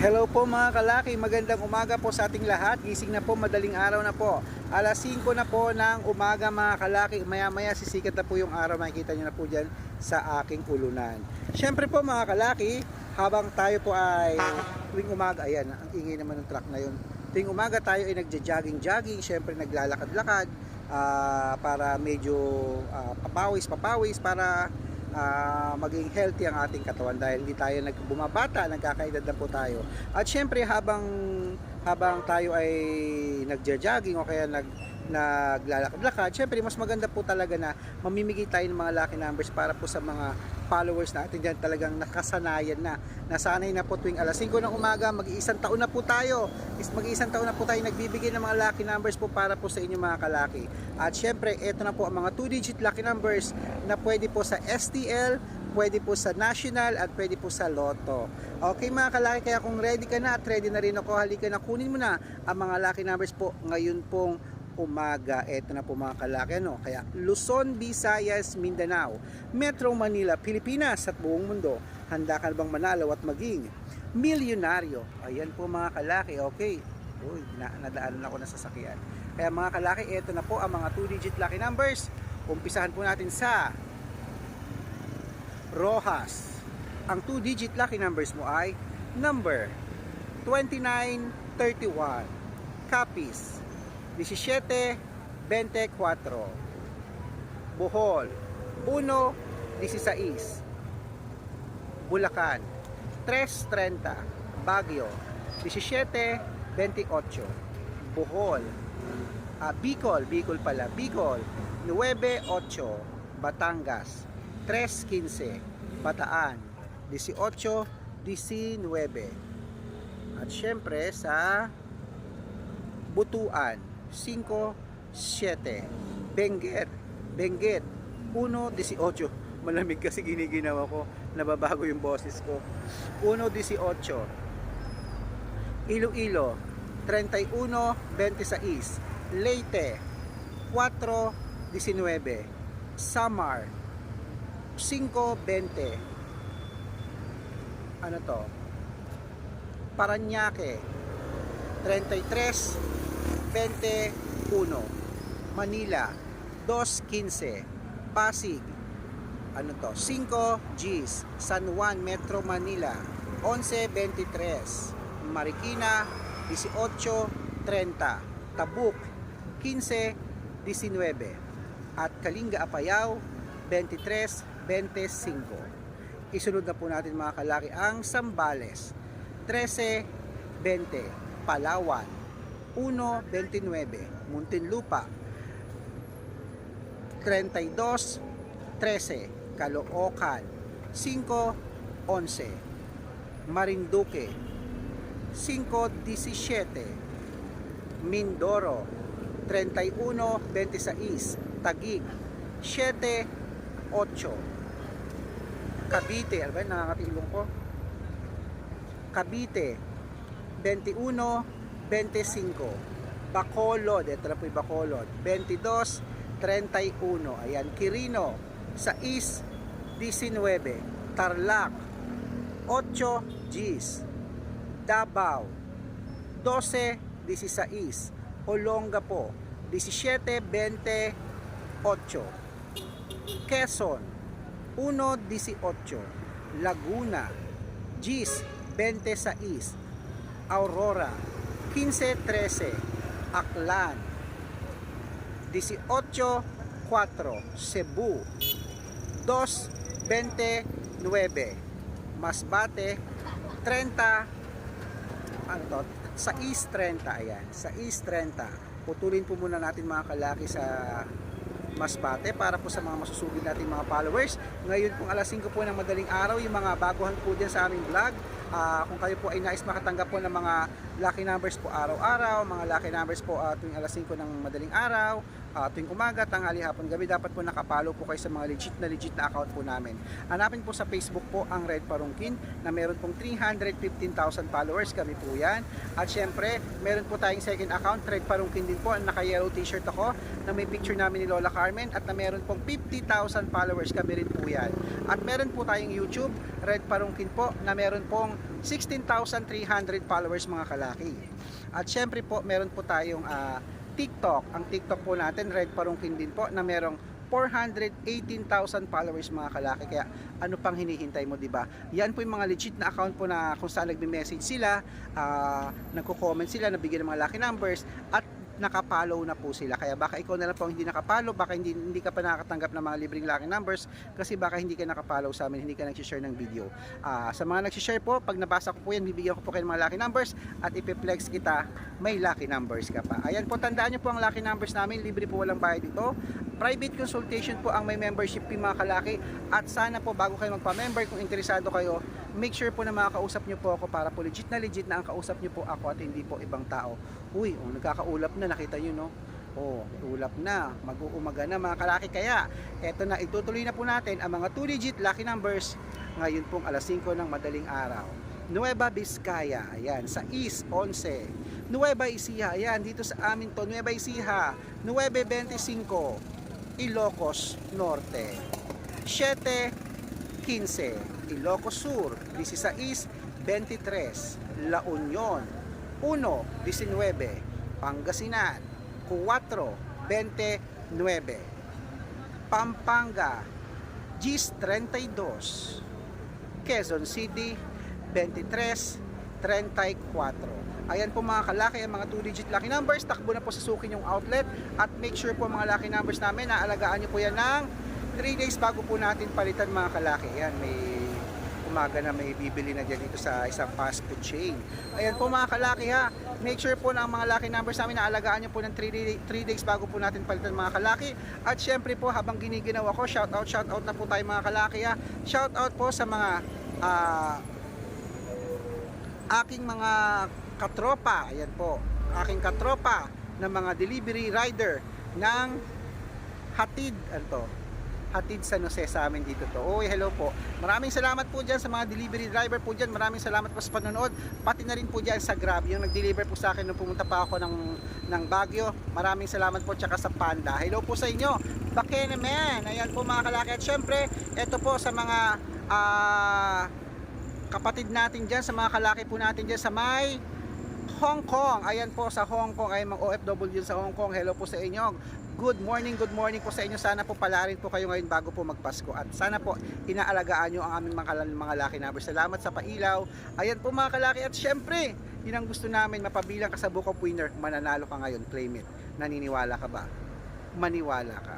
Hello po mga kalaki, magandang umaga po sa ating lahat. Gising na po, madaling araw na po. Alas 5 na po ng umaga mga kalaki. Maya maya sisikat na po yung araw, makikita nyo na po dyan sa aking ulunan. Siyempre po mga kalaki, habang tayo po ay tuwing umaga, ayan, ang ingay naman ng truck na yun. Tuwing umaga tayo ay nagja-jogging-jogging, siyempre naglalakad-lakad ah, para medyo ah, papawis-papawis para ah, maging healthy ang ating katawan dahil hindi tayo nagbumabata, nagkakaedad na po tayo. At syempre habang habang tayo ay nagja-jogging o kaya nag naglalakad-lakad, syempre mas maganda po talaga na mamimigay tayo ng mga lucky numbers para po sa mga followers natin dyan talagang nakasanayan na. Nasanay na po tuwing alas 5 ng umaga, mag-iisang taon na po tayo. Is mag-iisang taon na po tayo nagbibigay ng mga lucky numbers po para po sa inyo mga kalaki. At syempre, ito na po ang mga 2-digit lucky numbers na pwede po sa STL, pwede po sa national at pwede po sa lotto. Okay mga kalaki, kaya kung ready ka na at ready na rin ako, halika na kunin mo na ang mga lucky numbers po ngayon pong umaga. Ito na po mga kalaki, ano? Kaya Luzon, Visayas, Mindanao, Metro Manila, Pilipinas at buong mundo. Handa ka bang manalo at maging milyonaryo? Ayan po mga kalaki, okay. Uy, na nadaanan ako ng sasakyan. Kaya mga kalaki, ito na po ang mga 2-digit lucky numbers. Umpisahan po natin sa Rojas. Ang 2-digit lucky numbers mo ay number 2931. Capiz 1724. Bohol 116. Bulacan 330. Baguio 1728. Bohol ah, Bicol, Bicol pala, Bicol 98. Batangas 315. Bataan 18 19. At syempre sa Butuan 5 7. Benguet. Benguet 1-18 malamig kasi giniginawa ko. Nababago yung boses ko. 1-18 Iloilo. 31-26 Leyte. 4-19 Samar. 5-20 ano to? Paranaque. 33 21 Manila 215 Pasig. Ano to? 5 Gs San Juan Metro Manila 1123 Marikina 1830 Tabuk 1519 at Kalinga Apayao 2325 isunod na po natin mga kalaki ang Sambales 1320 Palawan 1.29 Muntinlupa. 32.13 Caloocan. 5.11 Marinduque. 5.17 Mindoro. 31.26 Tagig 7.8 Cavite, ano ba nakakatilong ko. Cavite 21.25 Bacolod, ito na po yung Bacolod. 22.31 ayan, Quirino sa East 19 Tarlac 8 Gs Davao 12.16 Olongapo 17.28 Quezon 1.18 Laguna Gs 26 Aurora 15.13 Aklan. 18.4 Cebu. 2.29 Masbate. 30 ano to, sa East 30 ayan, sa East 30 putulin po muna natin mga kalaki sa Masbate para po sa mga masusugid natin mga followers ngayon pong alas 5 po ng madaling araw yung mga baguhan po dyan sa aming vlog Ah, kung kayo po ay nais makatanggap po ng mga lucky numbers po araw-araw, mga lucky numbers po uh, tuwing alas 5 ng madaling araw, ah, tuwing umaga, tanghali, hapon, gabi, dapat po nakapalo po kayo sa mga legit na legit na account po namin. Hanapin po sa Facebook po ang Red Parungkin na meron pong 315,000 followers kami po yan. At syempre, meron po tayong second account, Red Parungkin din po, naka yellow t-shirt ako na may picture namin ni Lola Carmen at na meron pong 50,000 followers kami rin po yan. At meron po tayong YouTube, Red Parungkin po, na meron pong 16,300 followers mga kalaki. At syempre po, meron po tayong ah, TikTok. Ang TikTok po natin, Red Parungkin din po, na merong 418,000 followers mga kalaki. Kaya ano pang hinihintay mo, 'di ba? Yan po yung mga legit na account po na kung saan nagme-message sila, ah, nagko-comment sila, nabigyan ng mga lucky numbers at nakapollow na po sila. Kaya baka ikaw na lang po hindi nakapollow, baka hindi, hindi ka pa nakakatanggap ng mga libreng lucky numbers kasi baka hindi ka nakapollow sa amin, hindi ka nag-share ng video. Ah, sa mga nag-share po, pag nabasa ko po yan, bibigyan ko po kayo ng mga lucky numbers at ipiplex kita, may lucky numbers ka pa. Ayan po, tandaan nyo po ang lucky numbers namin, libre po walang bayad ito. Private consultation po ang may membership fee mga kalaki at sana po bago kayo magpa-member kung interesado kayo, make sure po na makakausap nyo po ako para po legit na legit na ang kausap nyo po ako at hindi po ibang tao. Uy, oh, nagkakaulap na, nakita nyo no? Oh, ulap na, mag-uumaga na mga kalaki kaya eto na, itutuloy na po natin ang mga 2 digit lucky numbers ngayon pong alas 5 ng madaling araw. Nueva Vizcaya, ayan, sa East 11. Nueva Ecija, ayan, dito sa amin to, Nueva Ecija, 925, Ilocos Norte. 715, Ilocos Sur, 16, 23, La Union, 1, 19, Pangasinan, 4, 29, Pampanga, GIS 32, Quezon City, 23, 34. Ayan po mga kalaki, ang mga 2-digit lucky numbers. Takbo na po sa sukin yung outlet. At make sure po mga lucky numbers namin, naalagaan nyo po yan ng 3 days bago po natin palitan mga kalaki. Ayan, may umaga na may bibili na dyan dito sa isang fast food chain. Ayan po mga kalaki ha. Make sure po na ang mga lucky numbers namin naalagaan nyo po ng 3 day, three days bago po natin palitan mga kalaki. At syempre po habang giniginawa ko, shout out, shout out na po tayo mga kalaki ha. Shout out po sa mga ah, aking mga katropa, ayan po, aking katropa na mga delivery rider ng hatid, ano to, hatid sa Jose sa amin dito to. Oy, hello po. Maraming salamat po dyan sa mga delivery driver po dyan. Maraming salamat po sa panonood. Pati na rin po dyan sa Grab. Yung nag-deliver po sa akin nung pumunta pa ako ng, ng Baguio. Maraming salamat po tsaka sa Panda. Hello po sa inyo. Bakene man. Ayan po mga kalaki. At syempre, ito po sa mga ah, kapatid natin dyan, sa mga kalaki po natin dyan sa may Hong Kong. Ayan po sa Hong Kong ay mga OFW sa Hong Kong. Hello po sa inyo. Good morning, good morning po sa inyo. Sana po palarin po kayo ngayon bago po magpasko. At sana po inaalagaan nyo ang aming mga, mga laki numbers. Salamat sa pailaw. Ayan po mga kalaki. At syempre, yun ang gusto namin, mapabilang ka sa Book of Winner. Mananalo ka ngayon, claim it. Naniniwala ka ba? Maniwala ka.